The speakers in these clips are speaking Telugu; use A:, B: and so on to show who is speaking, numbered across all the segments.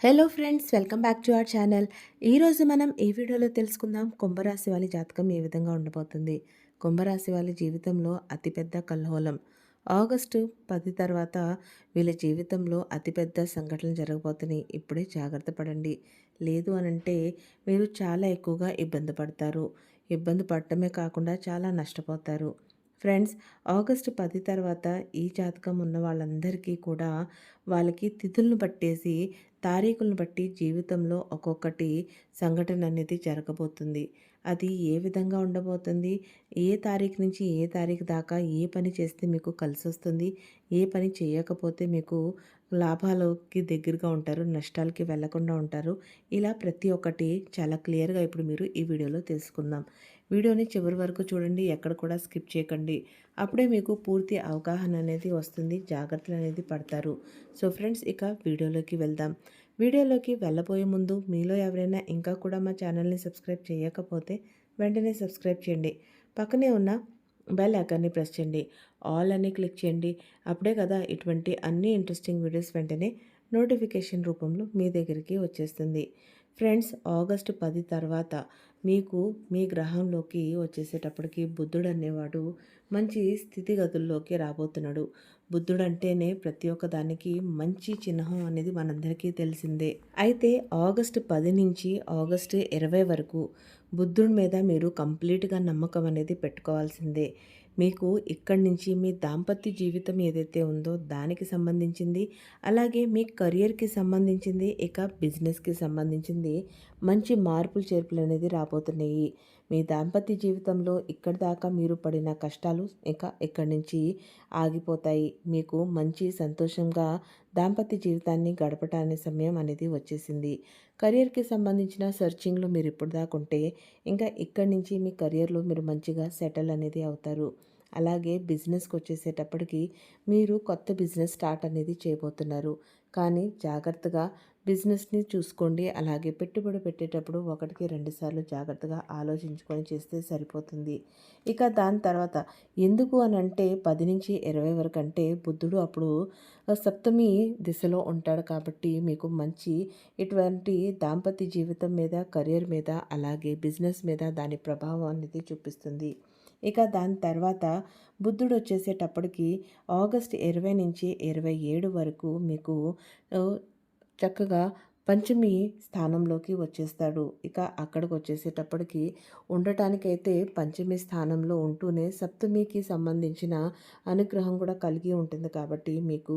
A: Hello friends welcome back to our channel ఈరోజు మనం ఈ వీడియోలో తెలుసుకుందాం కుంభరాశి వాళ్ళ జాతకం ఏ విధంగా ఉండబోతుంది. కుంభరాశి వాళ్ళ జీవితంలో అతిపెద్ద కల్లోలం ఆగస్టు పది తర్వాత వీళ్ళ జీవితంలో అతిపెద్ద సంఘటనలు జరగబోతున్నాయి. ఇప్పుడే జాగ్రత్త పడండి. లేదు అనంటే మీరు చాలా ఎక్కువగా ఇబ్బంది పడతారు. ఇబ్బంది పడటమే కాకుండా చాలా నష్టపోతారు. ఫ్రెండ్స్ ఆగస్టు పది తర్వాత ఈ జాతకం ఉన్న వాళ్ళందరికీ కూడా వాళ్ళకి తిథులను పట్టేసి తారీఖులను బట్టి జీవితంలో ఒక్కొక్కటి సంఘటన అనేది జరగబోతుంది. అది ఏ విధంగా ఉండబోతుంది? ఏ తారీఖు నుంచి ఏ తారీఖు దాకా ఏ పని చేస్తే మీకు కలిసి వస్తుంది ఏ పని చేయకపోతే మీకు లాభాలకి దగ్గరగా ఉంటారు నష్టాలకి వెళ్ళకుండా ఉంటారు. ఇలా ప్రతి ఒక్కటి చాలా క్లియర్గా ఇప్పుడు మీరు ఈ వీడియోలో తెలుసుకుందాం. వీడియోని చివరి వరకు చూడండి ఎక్కడ కూడా స్కిప్ చేయకండి. అప్పుడే మీకు పూర్తి అవగాహన అనేది వస్తుంది జాగ్రత్తలు అనేది పడతారు. సో ఫ్రెండ్స్ ఇక వీడియోలోకి వెళ్దాం. వీడియోలోకి వెళ్ళబోయే ముందు మీలో ఎవరైనా ఇంకా కూడా మా ఛానల్ని సబ్స్క్రైబ్ చేయకపోతే వెంటనే సబ్స్క్రైబ్ చేయండి. పక్కనే ఉన్న బెల్ ఐకాన్ని ప్రెస్ చేయండి. ఆల్ అని క్లిక్ చేయండి. అప్పుడే కదా ఇటువంటి అన్ని ఇంట్రెస్టింగ్ వీడియోస్ వెంటనే నోటిఫికేషన్ రూపంలో మీ దగ్గరికి వచ్చేస్తుంది. ఫ్రెండ్స్ ఆగస్టు పది తర్వాత మీకు మీ గ్రహంలోకి వచ్చేసేటప్పటికి బుద్ధుడు అనేవాడు మంచి స్థితిగతుల్లోకి రాబోతున్నాడు. బుద్ధుడు అంటేనే ప్రతి ఒక్క దానికి మంచి చిహ్నం అనేది మనందరికీ తెలిసిందే. అయితే ఆగస్టు పది నుంచి ఆగస్టు ఇరవై వరకు బుద్ధుడి మీద మీరు కంప్లీట్గా నమ్మకం అనేది పెట్టుకోవాల్సిందే. మీకు ఇక్కడి నుంచి మీ దాంపత్య జీవితం ఏదైతే ఉందో దానికి సంబంధించింది అలాగే మీ కెరియర్కి సంబంధించింది ఇక బిజినెస్కి సంబంధించింది మంచి మార్పులు చేర్పులు అనేది రాబోతున్నాయి. మీ దాంపత్య జీవితంలో ఇక్కడి దాకా మీరు పడిన కష్టాలు ఇక ఇక్కడి నుంచి ఆగిపోతాయి. మీకు మంచి సంతోషంగా దాంపత్య జీవితాన్ని గడపటానికి సమయం అనేది వచ్చేసింది. కెరియర్కి సంబంధించిన సెర్చింగ్లో మీరు ఇప్పుడు దాకా ఉంటే ఇంకా ఇక్కడి నుంచి మీ కెరియర్లో మీరు మంచిగా సెటిల్ అనేది అవుతారు. అలాగే బిజినెస్కి వచ్చేసేటప్పటికి మీరు కొత్త బిజినెస్ స్టార్ట్ అనేది చేయబోతున్నారు. కానీ జాగ్రత్తగా బిజినెస్ని చూసుకోండి. అలాగే పెట్టుబడి పెట్టేటప్పుడు ఒకటికి రెండుసార్లు జాగ్రత్తగా ఆలోచించుకొని చేస్తే సరిపోతుంది. ఇక దాని తర్వాత ఎందుకు అని అంటే పది నుంచి ఇరవై వరకు అంటే బుద్ధుడు అప్పుడు సప్తమి దిశలో ఉంటాడు కాబట్టి మీకు మంచి ఇటువంటి దాంపత్య జీవితం మీద కెరియర్ మీద అలాగే బిజినెస్ మీద దాని ప్రభావం అనేది చూపిస్తుంది. ఇక దాని తర్వాత బుద్ధుడు వచ్చేసేటప్పటికి ఆగస్ట్ ఇరవై నుంచి ఇరవై ఏడు వరకు మీకు చక్కగా పంచమి స్థానంలోకి వచ్చేస్తాడు. ఇక అక్కడికి వచ్చేసేటప్పటికి ఉండటానికైతే పంచమి స్థానంలో ఉంటూనే సప్తమికి సంబంధించిన అనుగ్రహం కూడా కలిగి ఉంటుంది కాబట్టి మీకు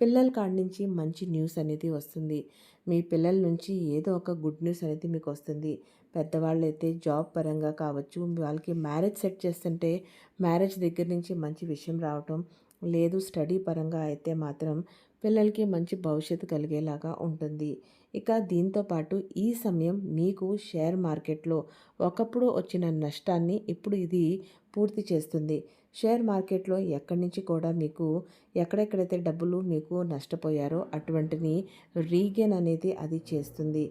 A: పిల్లల కాడి నుంచి మంచి న్యూస్ అనేది వస్తుంది. మీ పిల్లల నుంచి ఏదో ఒక గుడ్ న్యూస్ అనేది మీకు వస్తుంది. పెద్దవాళ్ళు అయితే జాబ్ పరంగా కావచ్చు వాళ్ళకి మ్యారేజ్ సెట్ చేస్తుంటే మ్యారేజ్ దగ్గర నుంచి మంచి విషయం రావటం లేదు స్టడీ పరంగా అయితే మాత్రం పిల్లలకి మంచి భవిష్యత్తు కలిగేలాగా ఉంటుంది. ఇక దీంతో పాటు ఈ సమయం మీకు షేర్ మార్కెట్లో ఒకప్పుడు వచ్చిన నష్టాన్ని ఇప్పుడు ఇది పూర్తి చేస్తుంది. షేర్ మార్కెట్లో ఎక్కడి నుంచి కూడా మీకు ఎక్కడెక్కడైతే డబ్బులు మీకు నష్టపోయారో అటువంటిని రీగెన్ అనేది అది చేస్తుంది.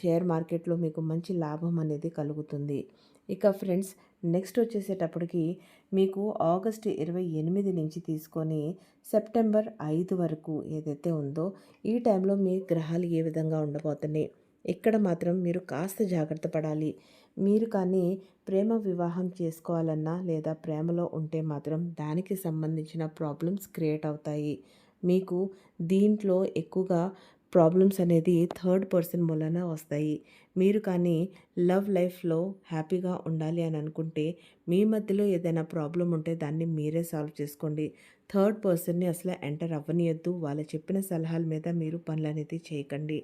A: షేర్ మార్కెట్లో మీకు మంచి లాభం అనేది కలుగుతుంది. ఇక ఫ్రెండ్స్ నెక్స్ట్ వచ్చేసేటప్పటికి మీకు ఆగస్ట్ ఇరవై ఎనిమిది నుంచి తీసుకొని సెప్టెంబర్ ఐదు వరకు ఏదైతే ఉందో ఈ టైంలో మీ గ్రహాలు ఏ విధంగా ఉండబోతున్నాయి? ఇక్కడ మాత్రం మీరు కాస్త జాగ్రత్త పడాలి. మీరు కానీ ప్రేమ వివాహం చేసుకోవాలన్నా లేదా ప్రేమలో ఉంటే మాత్రం దానికి సంబంధించిన ప్రాబ్లమ్స్ క్రియేట్ అవుతాయి. మీకు దీంట్లో ఎక్కువగా ప్రాబ్లమ్స్ అనేది థర్డ్ పర్సన్ మూలన వస్తాయి. మీరు కానీ లవ్ లైఫ్లో హ్యాపీగా ఉండాలి అని అనుకుంటే మీ మధ్యలో ఏదైనా ప్రాబ్లం ఉంటే దాన్ని మీరే సాల్వ్ చేసుకోండి. థర్డ్ పర్సన్ని అసలు ఎంటర్ అవ్వనియద్దు. వాళ్ళు చెప్పిన సలహాల మీద మీరు పనులు అనేది చేయకండి.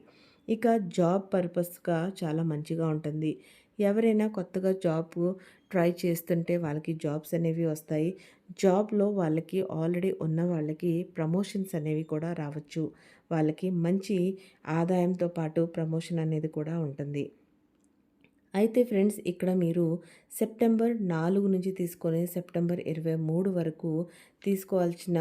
A: ఇక జాబ్ పర్పస్గా చాలా మంచిగా ఉంటుంది. ఎవరైనా కొత్తగా జాబ్ ట్రై చేస్తుంటే వాళ్ళకి జాబ్స్ అనేవి వస్తాయి. జాబ్లో వాళ్ళకి ఆల్రెడీ ఉన్న వాళ్ళకి ప్రమోషన్స్ అనేవి కూడా రావచ్చు. వాళ్ళకి మంచి ఆదాయంతో పాటు ప్రమోషన్ అనేది కూడా ఉంటుంది. అయితే ఫ్రెండ్స్ ఇక్కడ మీరు సెప్టెంబర్ నాలుగు నుంచి తీసుకొని సెప్టెంబర్ ఇరవై మూడు వరకు తీసుకోవాల్సిన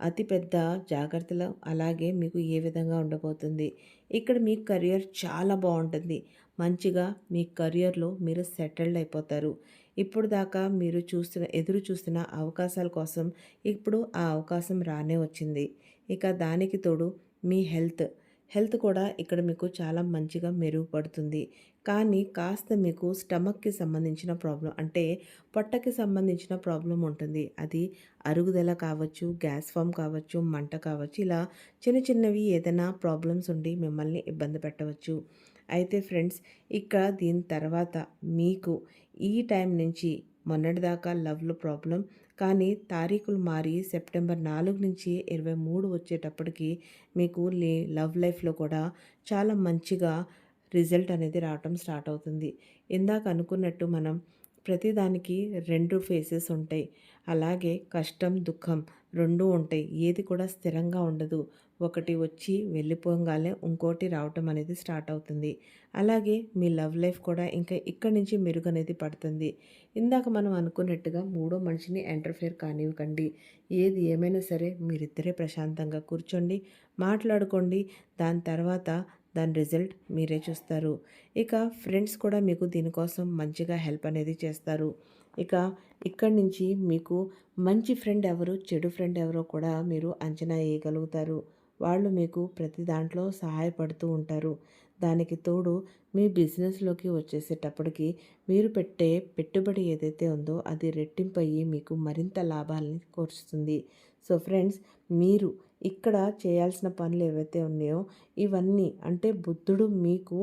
A: అతిపెద్ద జాగ్రత్తలు అలాగే మీకు ఏ విధంగా ఉండబోతుంది. ఇక్కడ మీ కెరియర్ చాలా బాగుంటుంది. మంచిగా మీ కెరియర్లో మీరు సెటిల్డ్ అయిపోతారు. ఇప్పుడు దాకా మీరు చూస్తున్న ఎదురు చూస్తున్న అవకాశాల కోసం ఇప్పుడు ఆ అవకాశం రానే వచ్చింది. ఇక దానికి తోడు మీ హెల్త్. హెల్త్ కూడా ఇక్కడ మీకు చాలా మంచిగా మెరుగుపడుతుంది. కానీ కాస్త మీకు స్టమక్కి సంబంధించిన ప్రాబ్లం అంటే పొట్టకి సంబంధించిన ప్రాబ్లం ఉంటుంది. అది అరుగుదల కావచ్చు గ్యాస్ ఫామ్ కావచ్చు మంట కావచ్చు ఇలా చిన్న చిన్నవి ఏదైనా ప్రాబ్లమ్స్ ఉండి మిమ్మల్ని ఇబ్బంది పెట్టవచ్చు. అయితే ఫ్రెండ్స్ ఇక్కడ దీని తర్వాత మీకు ఈ టైం నుంచి మొన్నటిదాకా లవ్లో ప్రాబ్లం. కానీ తారీఖులు మారి సెప్టెంబర్ నాలుగు నుంచి ఇరవై మూడు వచ్చేటప్పటికి మీకు లవ్ లైఫ్లో కూడా చాలా మంచిగా రిజల్ట్ అనేది రావటం స్టార్ట్ అవుతుంది. ఇందాక అనుకున్నట్టు మనం ప్రతిదానికి రెండు ఫేసెస్ ఉంటాయి. అలాగే కష్టం దుఃఖం రెండు ఉంటాయి. ఏది కూడా స్థిరంగా ఉండదు. ఒకటి వచ్చి వెళ్ళిపోగానే ఇంకోటి రావటం అనేది స్టార్ట్ అవుతుంది. అలాగే మీ లవ్ లైఫ్ కూడా ఇంకా ఇక్కడి నుంచి మెరుగు అనేది పడుతుంది. ఇందాక మనం అనుకున్నట్టుగా మూడో మనిషిని ఎంటర్ఫేర్ కానివ్వకండి. ఏది ఏమైనా సరే మీరిద్దరే ప్రశాంతంగా కూర్చోండి మాట్లాడుకోండి. దాని తర్వాత దాని రిజల్ట్ మీరే చూస్తారు. ఇక ఫ్రెండ్స్ కూడా మీకు దీనికోసం మంచిగా హెల్ప్ అనేది చేస్తారు. ఇక ఇక్కడి నుంచి మీకు మంచి ఫ్రెండ్ ఎవరు చెడు ఫ్రెండ్ ఎవరో కూడా మీరు అంచనా వేయగలుగుతారు. వాళ్ళు మీకు ప్రతి దాంట్లో సహాయపడుతూ ఉంటారు. దానికి తోడు మీ బిజినెస్లోకి వచ్చేసేటప్పటికి మీరు పెట్టే పెట్టుబడి ఏదైతే ఉందో అది రెట్టింపయ్యి మీకు మరింత లాభాలని కోరుస్తుంది. సో ఫ్రెండ్స్ మీరు ఇక్కడ చేయాల్సిన పనులు ఏవైతే ఉన్నాయో ఇవన్నీ అంటే బుద్ధుడు మీకు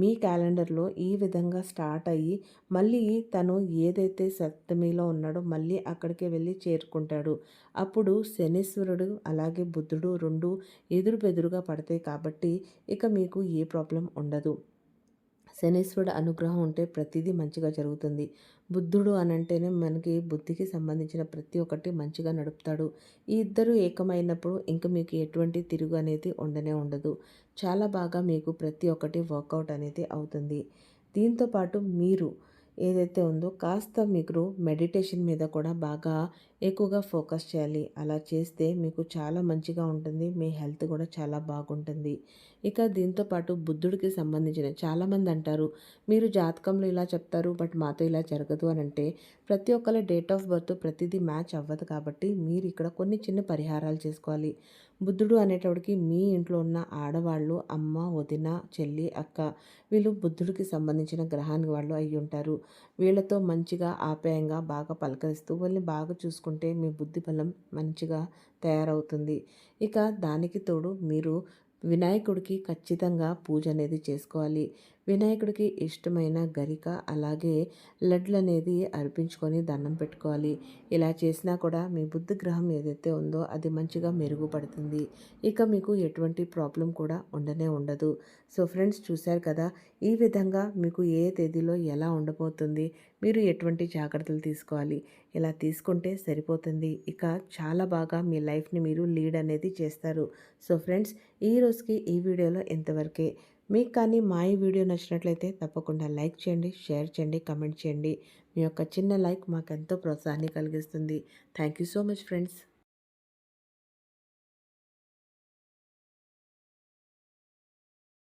A: మీ క్యాలెండర్లో ఈ విధంగా స్టార్ట్ అయ్యి మళ్ళీ తను ఏదైతే సప్తమిలో ఉన్నాడో మళ్ళీ అక్కడికే వెళ్ళి చేరుకుంటాడు. అప్పుడు శనీశ్వరుడు అలాగే బుద్ధుడు రెండు ఎదురు బెదురుగా పడతాయి కాబట్టి ఇక మీకు ఏ ప్రాబ్లం ఉండదు. శనీశ్వరుడు అనుగ్రహం ఉంటే ప్రతిదీ మంచిగా జరుగుతుంది. బుద్ధుడు అని అంటేనే మనకి బుద్ధికి సంబంధించిన ప్రతి ఒక్కటి మంచిగా నడుపుతాడు. ఈ ఇద్దరు ఏకమైనప్పుడు ఇంక మీకు ఎటువంటి తిరుగు అనేది ఉండనే ఉండదు. చాలా బాగా మీకు ప్రతి ఒక్కటి వర్కౌట్ అనేది అవుతుంది. దీంతోపాటు మీరు ఏదైతే ఉందో కాస్త మీరు మెడిటేషన్ మీద కూడా బాగా ఎక్కువగా ఫోకస్ చేయాలి. అలా చేస్తే మీకు చాలా మంచిగా ఉంటుంది. మీ హెల్త్ కూడా చాలా బాగుంటుంది. ఇక దీంతోపాటు బుద్ధుడికి సంబంధించిన చాలామంది అంటారు మీరు జాతకంలో ఇలా చెప్తారు బట్ మాతో ఇలా జరగదు అని అంటే ప్రతి ఒక్కళ్ళ డేట్ ఆఫ్ బర్త్ ప్రతిదీ మ్యాచ్ అవ్వదు కాబట్టి మీరు ఇక్కడ కొన్ని చిన్న పరిహారాలు చేసుకోవాలి. బుద్ధుడు అనేటప్పటికి మీ ఇంట్లో ఉన్న ఆడవాళ్ళు అమ్మ వదిన చెల్లి అక్క వీళ్ళు బుద్ధుడికి సంబంధించిన గ్రహానికి వాళ్ళు అయి ఉంటారు. వీళ్ళతో మంచిగా ఆప్యాయంగా బాగా పలకరిస్తూ వాళ్ళని బాగా చూసుకుంటే మీ బుద్ధి బలం మంచిగా తయారవుతుంది. ఇక దానికి తోడు మీరు వినాయకుడికి ఖచ్చితంగా పూజ అనేది చేసుకోవాలి. వినాయకుడికి ఇష్టమైన గరిక అలాగే లడ్లు అనేది అర్పించుకొని దండం పెట్టుకోవాలి. ఇలా చేసినా కూడా మీ బుద్ధి గ్రహం ఏదైతే ఉందో అది మంచిగా మెరుగుపడుతుంది. ఇక మీకు ఎటువంటి ప్రాబ్లం కూడా ఉండనే ఉండదు. సో ఫ్రెండ్స్ చూశారు కదా ఈ విధంగా మీకు ఏ తేదీలో ఎలా ఉండబోతుంది మీరు ఎటువంటి జాగ్రత్తలు తీసుకోవాలి ఇలా తీసుకుంటే సరిపోతుంది. ఇక చాలా బాగా మీ లైఫ్ని మీరు లీడ్ అనేది చేస్తారు. సో ఫ్రెండ్స్ ఈ రోజుకి ఈ వీడియోలో ఎంతవరకే మీకు కానీ మా ఈ వీడియో నచ్చినట్లయితే తప్పకుండా లైక్ చేయండి షేర్ చేయండి కమెంట్ చేయండి. మీ యొక్క చిన్న లైక్ మాకు ఎంతో ప్రోత్సాహాన్ని కలిగిస్తుంది. Thank you so much friends.